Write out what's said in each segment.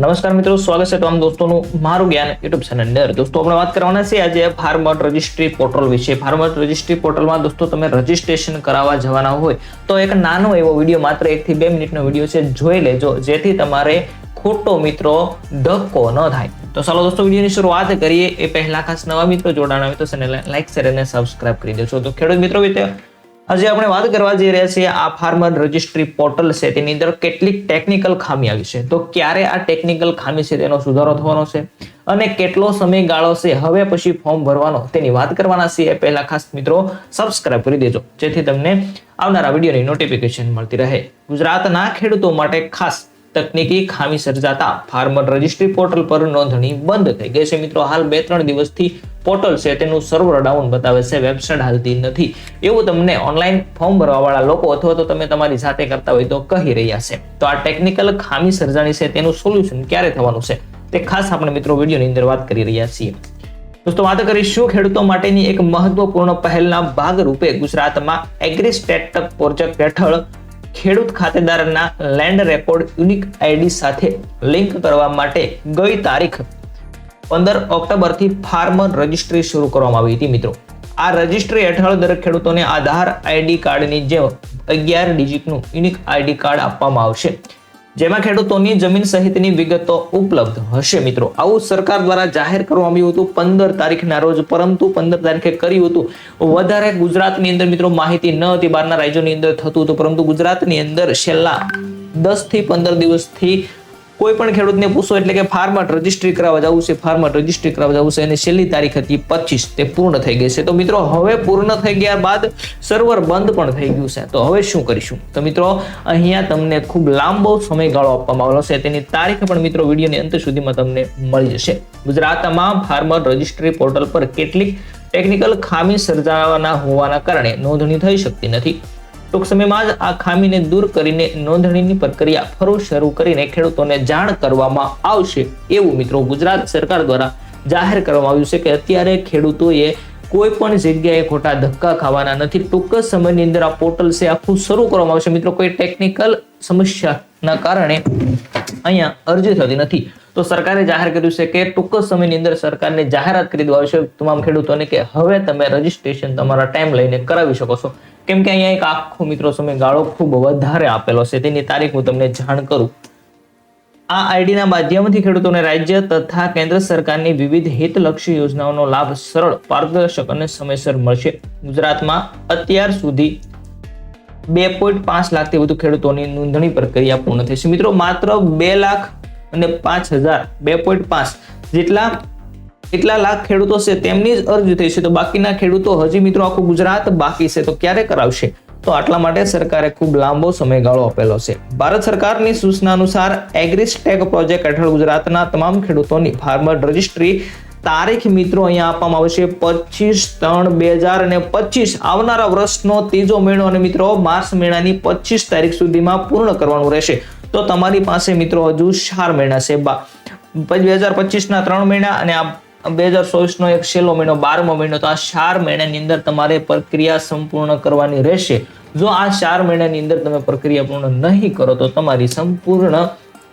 નમસ્કાર મિત્રો, સ્વાગત છે તમામ દોસ્તોનું મારું જ્ઞાન યુટ્યુબ ચેનલ અંદર. દોસ્તો, આપણે વાત કરવાના છે આજે ફાર્મર રજિસ્ટ્રી પોર્ટલ વિશે. ફાર્મર રજિસ્ટ્રી પોર્ટલમાં દોસ્તો, તમે રજિસ્ટ્રેશન કરાવવા જવાના હોય તો એક નાનો એવો વીડિયો માત્ર એકથી બે મિનિટનો વીડિયો છે, જોઈ લેજો, જેથી તમારે ખોટો મિત્રો ધક્કો ન થાય. તો ચાલો દોસ્તો, વિડીયોની શરૂઆત કરીએ. એ પહેલા ખાસ નવા મિત્રો જોડાણા મિત્રો તો ચેનલને લાઈક શેર અને સબસ્ક્રાઇબ કરી દેજો. તો ખેડૂત મિત્રો આજે આપણે વાત કરવા જઈ રહ્યા છીએ આ ફાર્મર રજિસ્ટ્રી પોર્ટલ છે. તેની અંદર કેટલીક ટેકનિકલ ખામી આવી છે. તો ક્યારે આ ટેકનિકલ ખામી છે તેનો સુધારો થવાનો છે અને કેટલો સમયગાળો છે? હવે પછી ફોર્મ ભરવાનો. તેની વાત કરવાના છીએ. પહેલા ખાસ મિત્રો સબસ્ક્રાઇબ કરી દેજો. જેથી તમને આવનારા વિડીયોની નોટિફિકેશન મળતી રહે. ગુજરાતના ખેડૂતો માટે ખાસ તકનીકી ખામી સર્જાતા ફાર્મર રજિસ્ટ્રી પોર્ટલ પર નોંધણી બંધ થઈ ગઈ છે. મિત્રો, હાલ બે ત્રણ દિવસથી પોર્ટલ છે, તેનું સર્વર ડાઉન બતાવે છે વેબસાઇટ હાલતી નથી. એવું તમને ઓનલાઈન ફોર્મ ભરવાવાળા લોકો અથવા તો તમે તમારી જાતે કરતા હોય તો કહી રહ્યા છે. તો આ ટેકનિકલ ખામી સર્જાણી છે, તેનું સોલ્યુશન ક્યારે થવાનું છે? તે ખાસ આપણે મિત્રો વિડીયોની અંદર વાત કરી રહ્યા છીએ. દોસ્તો, વાત કરીશું ખેડૂતો માટેની એક મહત્વપૂર્ણ પહેલના ભાગરૂપે ગુજરાતમાં એગ્રી સ્ટેટક પ્રોજેક્ટ હેઠળ ખેડૂત ખાતેદારના લેન્ડ રેકોર્ડ યુનિક આઈડી સાથે લિંક કરવા માટે ગઈ તારીખ પંદર ઓક્ટોબરથી ફાર્મર રજિસ્ટ્રી શરૂ કરવામાં આવી હતી, મિત્રો. આ રજિસ્ટ્રી હેઠળ દરેક ખેડૂતોને આધાર આઈડી કાર્ડની જેમ અગિયાર ડિજિટનું યુનિક આઈડી કાર્ડ આપવામાં આવશે. જેમાં ખેડૂતોની જમીન સહિતની વિગતો ઉપલબ્ધ હશે, મિત્રો. આવું સરકાર દ્વારા જાહેર કરવામાં આવ્યું હતું પંદર તારીખના રોજ, પરંતુ પંદર તારીખે કર્યું હતું. વધારે ગુજરાતની અંદર, મિત્રો, માહિતી ન હતી. બહારના રાજ્યોની અંદર થતું હતું, પરંતુ ગુજરાતની અંદર છેલ્લા દસથી પંદર દિવસથી કોઈ પણ ખેડૂતને પૂછો એટલે કે ફાર્મર રજિસ્ટ્રી કરાવવા જવું છે ફાર્મર રજિસ્ટ્રી કરાવવા જવું છે અને છેલ્લી તારીખ હતી પચીસ, તે પૂર્ણ થઈ ગઈ છે. તો મિત્રો, હવે પૂર્ણ થઈ ગયા બાદ સર્વર બંધ પણ થઈ ગયું છે. તો હવે શું કરીશું? તો મિત્રો, અહીંયા તમને ખૂબ લાંબો સમયગાળો આપવામાં આવેલો છે. તેની તારીખ પણ મિત્રો વિડીયોની અંત સુધીમાં તમને મળી જશે. ગુજરાતમાં ફાર્મર રજિસ્ટ્રી પોર્ટલ પર કેટલીક ટેકનિકલ ખામી સર્જાવાના હોવાના કારણે નોંધણી થઈ શકતી નથી. ટૂંક સમયમાં જ આ ખામીને દૂર કરીને નોંધણીની પ્રક્રિયા ફરી શરૂ કરીને ખેડૂતોને જાણ કરવામાં આવશે એવું મિત્રો ગુજરાત સરકાર દ્વારા જાહેર કરવામાં આવ્યું છે કે અત્યારે ખેડૂતોએ કોઈ પણ જગ્યાએ ખોટા ધક્કા ખાવાના નથી. ટૂંક સમયની અંદર આ પોર્ટલ છે આખું શરૂ કરવામાં આવશે. મિત્રો, કોઈ ટેકનિકલ સમસ્યાના કારણે અહીંયા અરજી થતી નથી. તો સરકારે જાહેર કર્યું છે કે ટૂંક સમયની અંદર સરકારને જાહેરાત કરી દેવા આવશે તમામ ખેડૂતોને કે હવે તમે રજીસ્ટ્રેશન તમારા ટાઈમ લઈને કરાવી શકો છો. કેમ કે અહીંયા એક આખો મિત્રો સમયગાળો ખૂબ વધારે આપેલો છે. તેની તારીખ હું તમને જાણ કરું. આ આઈડીના માધ્યમથી ખેડૂતોને રાજ્ય તથા કેન્દ્ર સરકારની વિવિધ હિતલક્ષી યોજનાઓનો લાભ સરળ, પારદર્શક અને સમયસર મળશે. ગુજરાતમાં અત્યાર સુધી બે પોઈન્ટ પાંચ લાખથી વધુ ખેડૂતોની નોંધણી પ્રક્રિયા પૂર્ણ થઈ છે. મિત્રો, માત્ર બે લાખ અને પાંચ હજાર, બે પોઈન્ટ પાંચ જેટલા એટલા લાખ ખેડૂતો છે તેમની જ અરજી થઈ છે. તો બાકીના ખેડૂતો, હજી મિત્રો આખું ગુજરાત બાકી છે. તો ક્યારે કરાવશે? તો આટલા માટે સરકારે ખૂબ લાંબો સમયગાળો આપેલો છે. ભારત સરકારની સૂચના અનુસાર એગ્રીસ્ટેક પ્રોજેક્ટ હેઠળ ગુજરાતના તમામ ખેડૂતોની ફાર્મર રજિસ્ટ્રી તારીખ મિત્રો અહીંયા આપવામાં આવશે પચીસ ત્રણ બે હજાર અને પચીસ. આવનારા વર્ષનો ત્રીજો મહિનો અને મિત્રો માર્ચ મહિનાની પચીસ તારીખ સુધીમાં પૂર્ણ કરવાનું રહેશે. તો તમારી પાસે મિત્રો હજુ ચાર મહિના છે. બે હજાર પચીસના ત્રણ મહિના અને આ બે હજાર ચોવીસનો એક છેલ્લો મહિનો, બારમો મહિનો, તો આ ચાર મહિનાની અંદર તમારે પ્રક્રિયા સંપૂર્ણ કરવાની રહેશે. જો આ ચાર મહિનાની અંદર તમે પ્રક્રિયા પૂર્ણ નહીં કરો, તો તમારી સંપૂર્ણ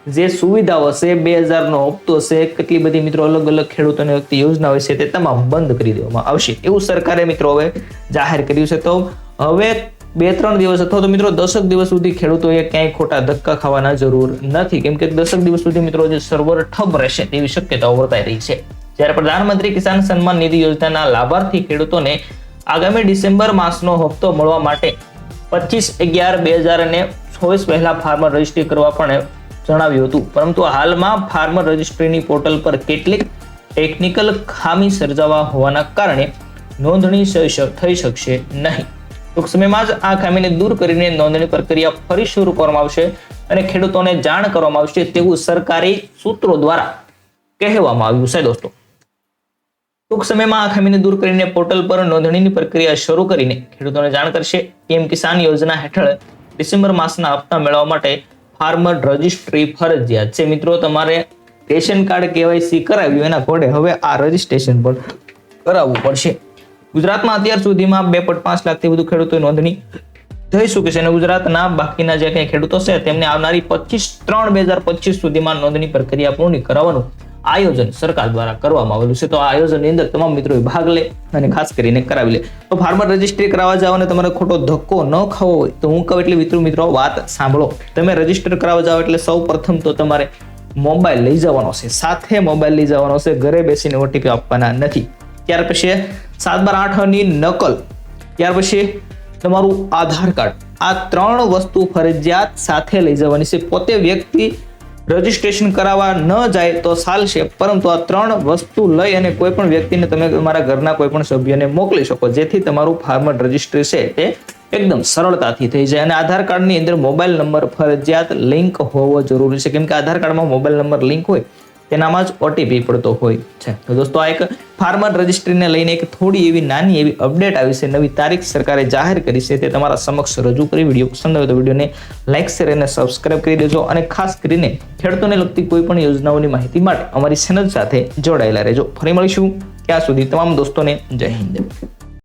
જે સુવિધાઓ છે, બે હજારનો હપ્તો છે, કેટલી બધી મિત્રો અલગ અલગ ખેડૂતોને લગતી હોય છે, તે તમામ બંધ કરી દેવામાં આવશે. એવું સરકારે મિત્રો હવે જાહેર કર્યું છે. તો હવે બે ત્રણ દિવસ અથવા તો મિત્રો દસક દિવસ સુધી ખેડૂતોએ ક્યાંય ખોટા ધક્કા ખાવાના જરૂર નથી. કેમ કે દસક દિવસ સુધી મિત્રો જે સર્વર ઠપ રહેશે તેવી શક્યતાઓ વર્તાઈ રહી છે. જ્યારે પ્રધાનમંત્રી કિસાન સન્માન નિધિ યોજનાના લાભાર્થી ખેડૂતોને આગામી ડિસેમ્બર માસનો હપ્તો મળવા માટે પચીસ અગિયાર બે હજાર અને ચોવીસ પહેલા ફાર્મર રજિસ્ટ્રી કરવા પણ જણાવ્યું હતું. પરંતુ હાલમાં ફાર્મર રજિસ્ટ્રીની પોર્ટલ પર કેટલીક ટેકનિકલ ખામી સર્જાવા હોવાના કારણે નોંધણી થઈ શકશે નહીં. ટૂંક સમયમાં જ આ ખામીને દૂર કરીને નોંધણી પ્રક્રિયા ફરી શરૂ કરવામાં આવશે અને ખેડૂતોને જાણ કરવામાં આવશે તેવું સરકારી સૂત્રો દ્વારા કહેવામાં આવ્યું છે દોસ્તો. ટૂંક સમયમાં આ ખામીને દૂર કરીને પોર્ટલ પર નોંધણીની પ્રક્રિયા શરૂ કરીને ખેડૂતોને જાણ કરશે. પીએમ કિસાન યોજના હેઠળ ડિસેમ્બર માસના હપ્તા મેળવવા માટે ફાર્મર રજિસ્ટ્રી ફરજિયાત છે. મિત્રો, તમારે રેશન કાર્ડ કેવાયસી કરાવ્યું એના ઘોડે હવે આ રજિસ્ટ્રેશન પણ કરાવવું પડશે. ગુજરાતમાં અત્યાર સુધીમાં બે પોઈન્ટ પાંચ લાખથી વધુ ખેડૂતો નોંધણી થઈ શકે છે અને ગુજરાતના બાકીના જે કંઈ ખેડૂતો છે, તેમને આવનારી પચીસ ત્રણ બે હજાર પચીસ સુધીમાં નોંધણી પ્રક્રિયા પૂર્ણ કરાવવાનું આયોજન સરકાર દ્વારા કરવામાં આવેલું છે. તો આ આયોજનની અંદર તમામ મિત્રોએ ભાગ લે અને ખાસ કરીને કરાવી લે. તો ફાર્મર રજિસ્ટ્રી કરાવવા જાવ અને તમારે ખોટો ધક્કો ન ખાવો હોય તો હું કહું એટલે મિત્રો મિત્રો વાત સાંભળો. તમે રજિસ્ટર કરાવવા જાવ એટલે સૌ પ્રથમ તો તમારે મોબાઈલ લઈ જવાનો છે. સાથે મોબાઈલ લઈ જવાનો છે. ઘરે બેસીને ઓટીપી આપવાના નથી. ત્યાર પછી સાત બાર આઠની નકલ. ત્યાર પછી તમારું આધાર કાર્ડ. આ ત્રણ વસ્તુ ફરજિયાત સાથે લઈ જવાની છે. પોતે વ્યક્તિ રજીસ્ટ્રેશન કરાવવા ન જાય તો ચાલશે. પરંતુ આ ત્રણ વસ્તુ લઈ અને કોઈ પણ વ્યક્તિને તમે તમારા ઘરના કોઈ પણ સભ્યને મોકલી શકો, જેથી તમારું ફાર્મર રજિસ્ટ્રી છે તે એકદમ સરળતાથી થઈ જાય. અને આધાર કાર્ડની અંદર મોબાઈલ નંબર ફરજિયાત લિંક હોવો જરૂરી છે. કેમ કે આધાર કાર્ડમાં મોબાઈલ નંબર લિંક હોય તેનામાં જ ઓટીપી પડતો હોય છે. તો દોસ્તો, આ એક ફાર્મર રજિસ્ટ્રીને લઈને એક થોડી એવી નાની એવી અપડેટ આવી છે. નવી તારીખ સરકારે જાહેર કરી છે તે તમારા સમક્ષ રજૂ કરી વીડિયો પસંદ આવે તો વિડીયોને લાઇક શેર અને સબસ્ક્રાઇબ કરી દેજો અને ખાસ કરીને ખેડૂતોને લગતી કોઈ પણ યોજનાઓની માહિતી માટે અમારી ચેનલ સાથે જોડાયેલા રહેજો. ફરી મળીશું ત્યાં સુધી તમામ દોસ્તોને જય હિન્દ.